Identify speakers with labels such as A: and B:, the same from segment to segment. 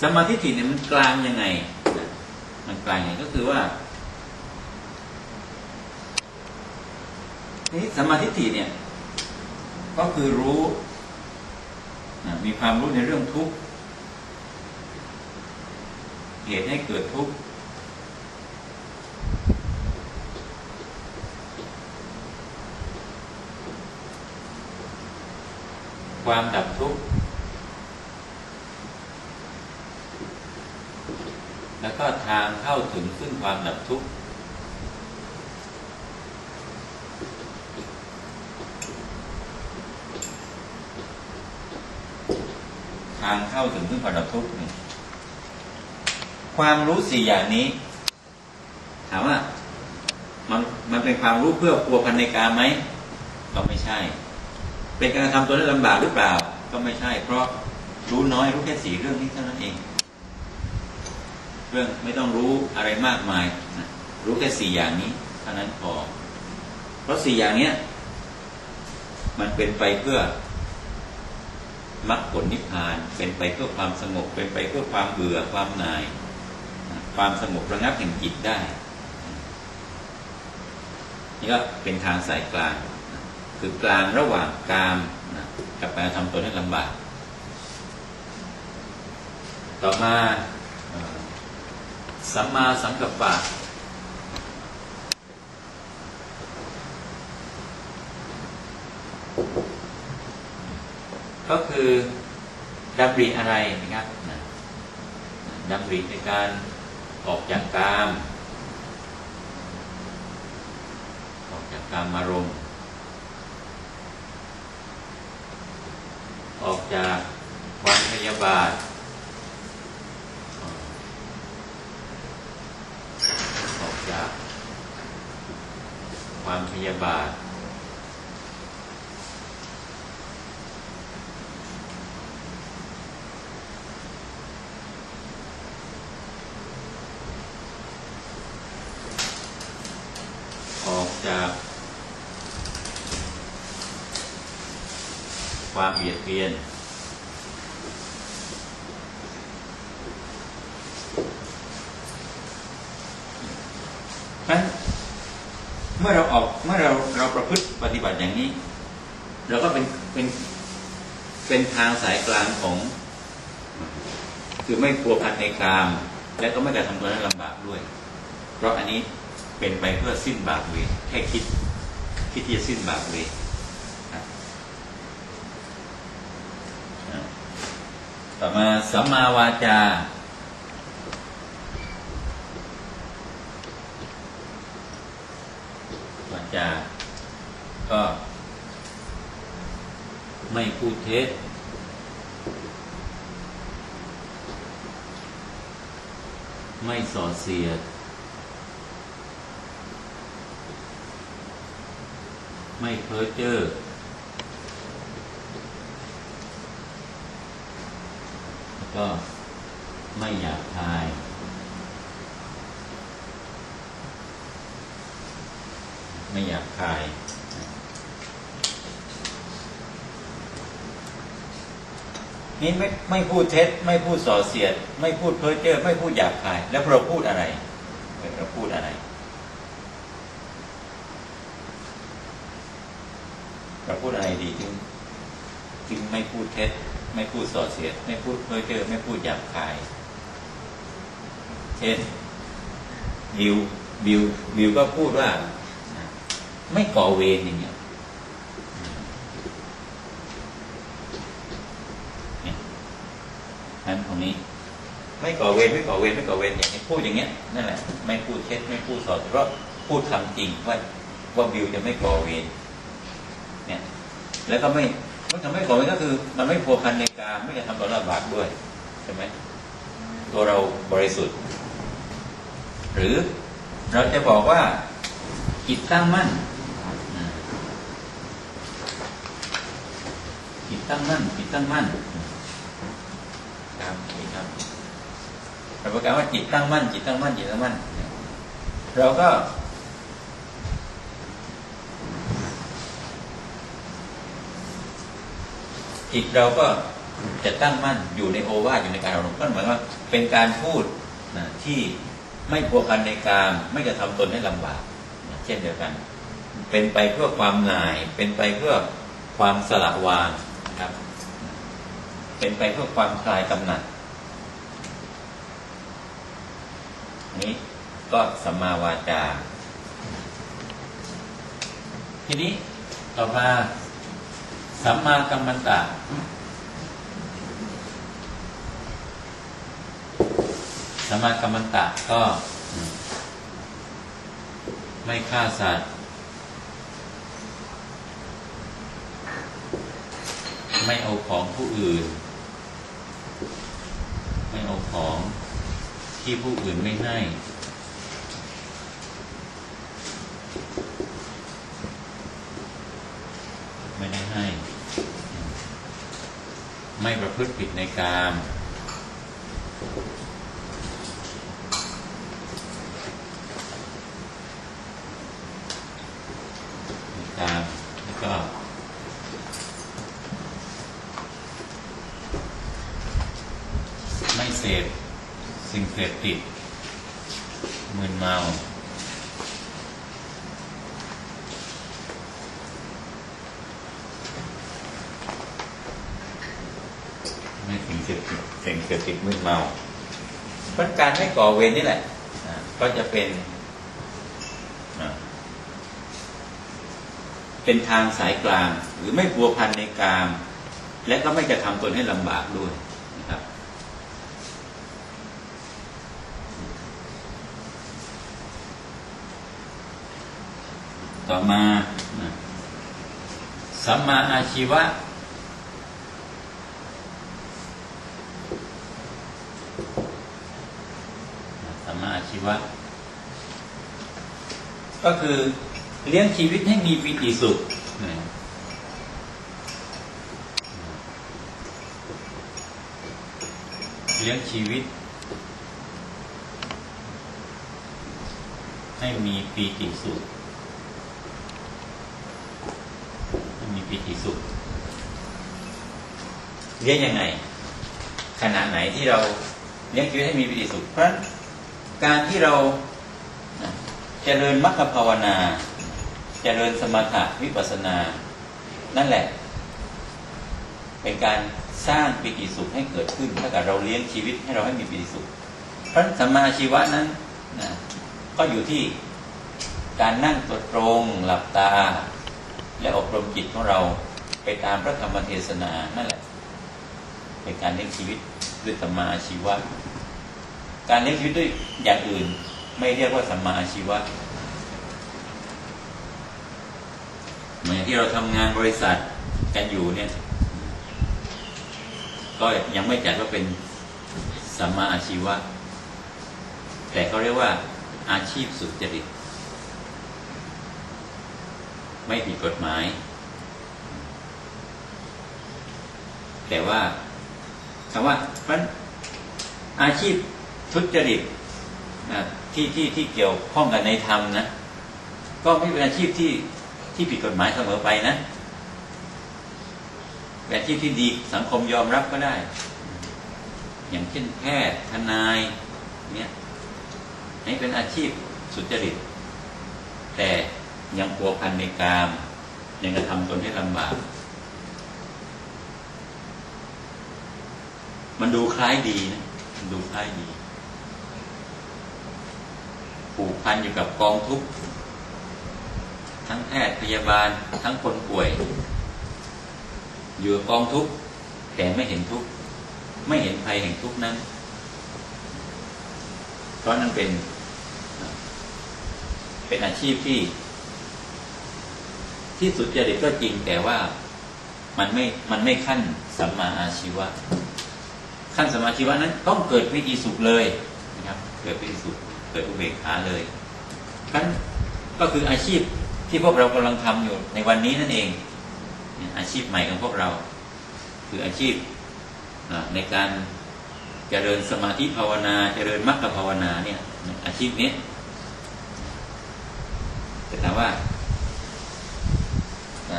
A: สมาธิเนี่ยมันกลางยังไงมันกลางยังไงก็คือว่านี่สมาธิเนี่ย ก็คือรู้มีความรู้ในเรื่องทุกข์เหตุให้เกิดทุกข์ความดับทุกข์ แล้วก็ทางเข้าถึงซึ่งความดับทุกข์ทางเข้าถึงซึ่งความดับทุกข์นี่ความรู้สี่อย่างนี้ ถามว่ามันมันเป็นความรู้เพื่อปัวพันในการไหมก็ไม่ใช่ เป็นการทำตัวนั้นลำบากหรือเปล่า ก็ไม่ใช่ เพราะรู้น้อยรู้แค่สี่เรื่องนี้เท่านั้นเอง เรื่องไม่ต้องรู้อะไรมากมายนะรู้แค่สี่อย่างนี้เท่านั้นพอ เพราะสี่อย่างเนี้ย มันเป็นไปเพื่อมรรคผลนิพพาน เป็นไปเพื่อความสงบ เป็นไปเพื่อความเบื่อความหน่าย ความสงบระงับแห่งจิตได้ นี่ก็เป็นทางสายกลาง คือกลางระหว่างกามนะกับการทำตัวให้ลำบาก ต่อมา สัมมาสังกัปปะก็คือดำริอะไรนะครับนะดำริในการออกจากกาม ออกจากกามารมออกจากความพยาบาท ออกจาก ความพยาบาท ออกจาก ความเบียดเบียนเพราะฉะนั้น เมื่อเราออกเมื่อเราเราประพฤติปฏิบัติอย่างนี้ เราก็เป็นเป็นเป็นทางสายกลางของ คือไม่พัวพันในกลามและก็ไม่กระทำตัวนั้นลำบากด้วย เพราะอันนี้เป็นไปเพื่อสิ้นบาปเวรแค่คิดคิดที่จะสิ้นบาปเวรต่อมาสัมมาวาจาาจาก็ไม่พูดเท็จไม่ส่อเสียด ไม่เพ้อเจ้อแล้วก็ไม่หยาบคาย ไม่หยาบคาย นี่ไม่ไม่พูดเท็จ ไม่พูดส่อเสียด ไม่พูดเพ้อเจ้อไม่พูดหยาบคาย แล้วเราพูดอะไรเราพูดอะไร เราพูดอะไรดีจึงจึงไม่พูดเท็จ ไม่พูดส่อเสียด ไม่พูดเพ้อเจ้อไม่พูดหยาบคาย เช่นบิวบิวบิวก็พูดว่า ไม่ก่อเวรอย่างเงี้ยนี่ยนั้นตรงนี้ ไม่ก่อเวรไม่ก่อเวรไม่ก่อเวรอย่างนี้พูดอย่างเงี้ยนั่นแหละไม่พูดเท็จไม่พูดสอดเพราะพูดคำจริงว่าว่าบิวจะไม่ก่อเวรเนี่ย แล้วก็ไม่มันทำไม่ก่อเวรก็คือ มันไม่พัวพันในการไม่จะทำตัวเราบาปด้วยใช่ไหมตัวเราบริสุทธิ์ หรือเราจะบอกว่าจิตตั้งมั่น จิ ตตั้งมั่นจิตตั้งมั่นครับนี่ครับเราประกาศว่าจิตตั้งมั่นจิตตั้งมั่นจิตตั้งมั่น เราก็ จิตเราก็จะตั้งมั่นอยู่ในโอวาทอยู่ในการอารมณ์ก็หมายว่าเป็นการพูดนะที่ไม่พัวพันในกามไม่กระทำตนให้ลำบากนะเช่นเดียวกัน เป็นไปเพื่อความหน่าย เป็นไปเพื่อความสละวางนะ ครับ เป็นไปเพื่อความคลายกำหนัดนี้ก็สัมมาวาจา ทีนี้ต่อมาสัมมากัมมันตะสัมมากัมมันตะก็ ไม่ฆ่าสัตว์ ไม่เอาของผู้อื่น ไม่เอาของที่ผู้อื่นไม่ให้ ไม่ได้ให้ ไม่ประพฤติผิดในกาม ในกามแล้วก็ ไม่เสพ สิ่งเสพติดมึนเมาไม่สิ่งเสพติดสิ่งเสพติดมึนเมาเพราะการไม่ก่อเวรนี่แหละก็จะเป็นเป็นทางสายกลางหรือไม่พัวพันในกาม และก็ไม่กระทำตนให้ลำบากด้วยนะครับ ต่อมาสัมมาอาชีวะ สัมมาอาชีวะ ก็คือเลี้ยงชีวิตให้มีปิติสุขเลี้ยงชีวิต ให้มีปีติสุข ให้มี ปีติสุขเลี้ยงยังไงขณะไหนที่เราเลี้ยงชีวิตให้มีปีติสุข เพราะการที่เราเจริญมรรคภาวนาเจริญสมถะวิปัสสนา นั่นแหละ เป็นการสร้างปิติสุขให้เกิดขึ้นถ้าเกิดเราเลี้ยงชีวิตให้เราให้มีปิติสุข เพราะสัมมาอาชีวะนั้นนะก็อยู่ที่การนั่งตัวตรงหลับตา และอบรมจิตของเราไปตามพระธรรมเทศนานั่นแหละเป็นการเลี้ยงชีวิตด้วยสัมมาอาชีวะ การเลี้ยงชีวิตด้วยอย่างอื่น ไม่เรียกว่าสัมมาอาชีวะเหมือนที่เราทำงานบริษัทกันอยู่เนี่ย ก็ยังไม่จัดว่าเป็นสัมมาอาชีวะ แต่เขาเรียกว่าอาชีพสุจริต ไม่ผิดกฎหมายแต่ว่าคำว่าเพราะอาชีพทุจริตนะที่ที่ที่เกี่ยวข้องกับในธรรมนะก็ไม่เป็นอาชีพที่ที่ผิดกฎหมายเสมอไปนะเป็นอาชีพที่ดีสังคมยอมรับก็ได้ อย่างเช่นแพทย์ทนายเนี่ยนี่เป็นอาชีพสุจริต แต่ ยังปัวพันในกาม ยังกระทำตนให้ลำบาก มันดูคล้ายดีนะมันดูคล้ายดี ผูกพันอยู่กับกองทุกข์ทั้งแพทย์พยาบาลทั้งคนป่วย อยู่กองทุกข์แต่ไม่เห็นทุกข์ไม่เห็นภัยแห่งทุกข์นั้น เพราะนั่นเป็น เป็นอาชีพที่ ที่สุดจริตก็จริงแต่ว่ามันไม่มันไม่ขั้นสัมมาอาชีวะ ขั้นสัมมาอาชีวะนั้นต้องเกิดวิธีสุขเลยนะครับ เกิดวิธีสุขเกิดอุเบกขาเลยนั้นก็คืออาชีพที่พวกเรากำลังทำอยู่ในวันนี้นั่นเอง อาชีพใหม่ของพวกเรา คืออาชีพในการเจริญสมาธิภาวนาเจริญมรรคภาวนาเนี่ยอาชีพนี้แต่ถามว่า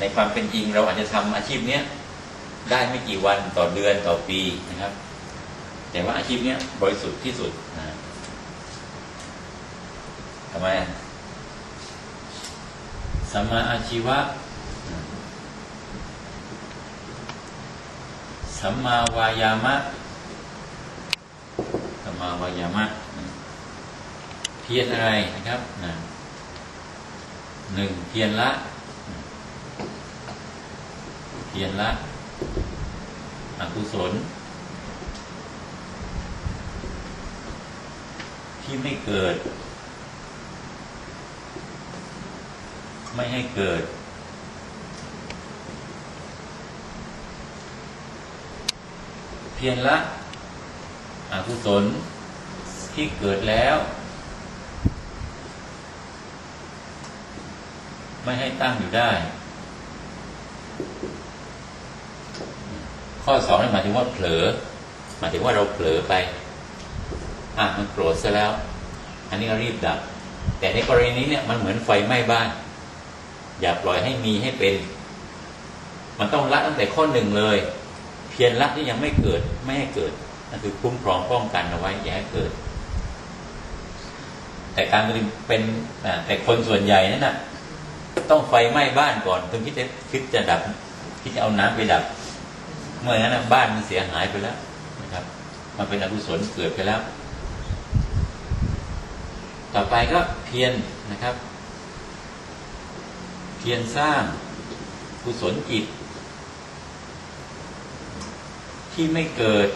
A: ในความเป็นจริงเราอาจจะทำอาชีพเนี้ยได้ไม่กี่วันต่อเดือนต่อปีนะครับ แต่ว่าอาชีพเนี้ยบริสุทธิ์ที่สุดนะทำไมสัมมาอาชีวะสัมมาวายามะสัมมาวายามะเพียรอะไรนะครับนะหนึ่งเพียรละ พียรละอกุศล ที่ไม่เกิด ไม่ให้เกิด เพียรละอกุศลที่เกิดแล้ว ไม่ให้ตั้งอยู่ได้ ข้อสองนี่หมายถึงว่าเผลอหมายถึงว่าเราเผลอไปอะมันโกรธซะแล้ว อันนี้ก็รีบดับ แต่ในกรณีนี้เนี่ยมันเหมือนไฟไหม้บ้าน อย่าปล่อยให้มีให้เป็น มันต้องละตั้งแต่ข้อหนึ่งเลย เพียรละที่ยังไม่เกิดไม่ให้เกิดนั่นคือคุ้มครองป้องกันเอาไว้อย่าให้เกิด แต่การเป็นแต่คนส่วนใหญ่นั่นนะต้องไฟไหม้บ้านก่อนถึงคิดจะคิดจะดับคิดจะเอาน้ำไปดับ เมื่อนั้นบ้านมันเสียหายไปแล้วนะครับ มันเป็นอกุศลเกิดไปแล้ว ต่อไปก็เพียรนะครับ เพียรสร้างกุศลจิต ที่ไม่เกิด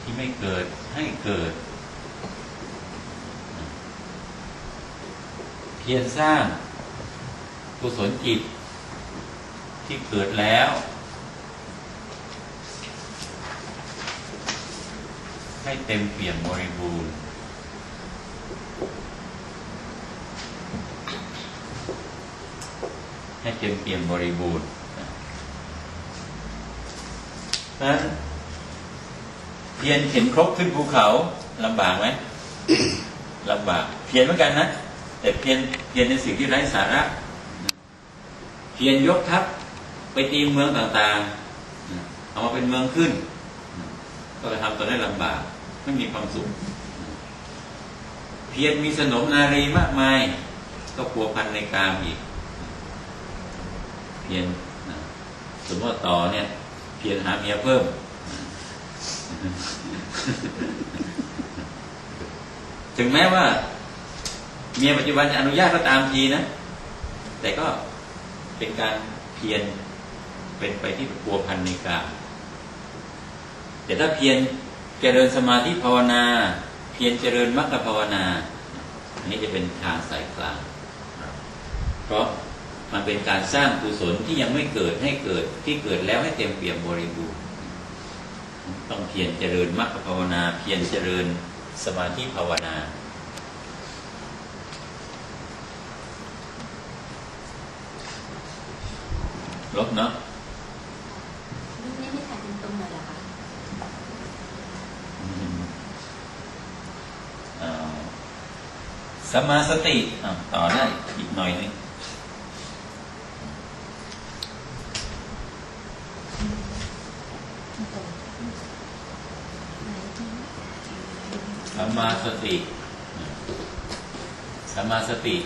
A: ที่ไม่เกิดให้เกิด พียรสร้างกุศลจิตที่เกิดแล้ว ให้เต็มเปี่ยมบริบูรณ์ให้เต็มเปี่ยมบริบูรณ์นั้นเพียรเข็นครกขึ้นภูเขาลำบากไหมลำบาก เพียรเหมือนกันนะ แต่เพียรเพียรในสิ่งที่ไร้สาระ เพียรยกทัพไปตีเมืองต่างๆเอามาเป็นเมืองขึ้น ก็จะทำตัวได้ลำบากไม่มีความสุข เพียรมีสนมนารีมากมาย ก็พัวพันในกามอีก เพียนสมมติว่าต่อเนี่ย เพียรหาเมียเพิ่มถึงแม้ว่า เมียปัจจุบันจะอนุญาตก็ตามทีนะ แต่ก็เป็นการเพียรเป็นไปที่พัวพันในกาแต่ถ้าเพียรเจริญสมาธิภาวนา เพียรเจริญมรรคภาวนา อันนี้จะเป็นทางสายกลาง เพราะมันเป็นการสร้างกุศลที่ยังไม่เกิดให้เกิดที่เกิดแล้วให้เต็มเปี่ยมบริบูรณ์ต้องเพียรเจริญมรรคภาวนา เพียรเจริญสมาธิภาวนา ลบเนาะ
B: รูปนี้ไม่ถ่ายเป็นตรงเลยเหรอคะ
A: อืมเอาสมาสติอะต่อได้อีกหน่อยหนึง
B: ไม่ตรงไหนจริง
A: สมาสติสมาสติ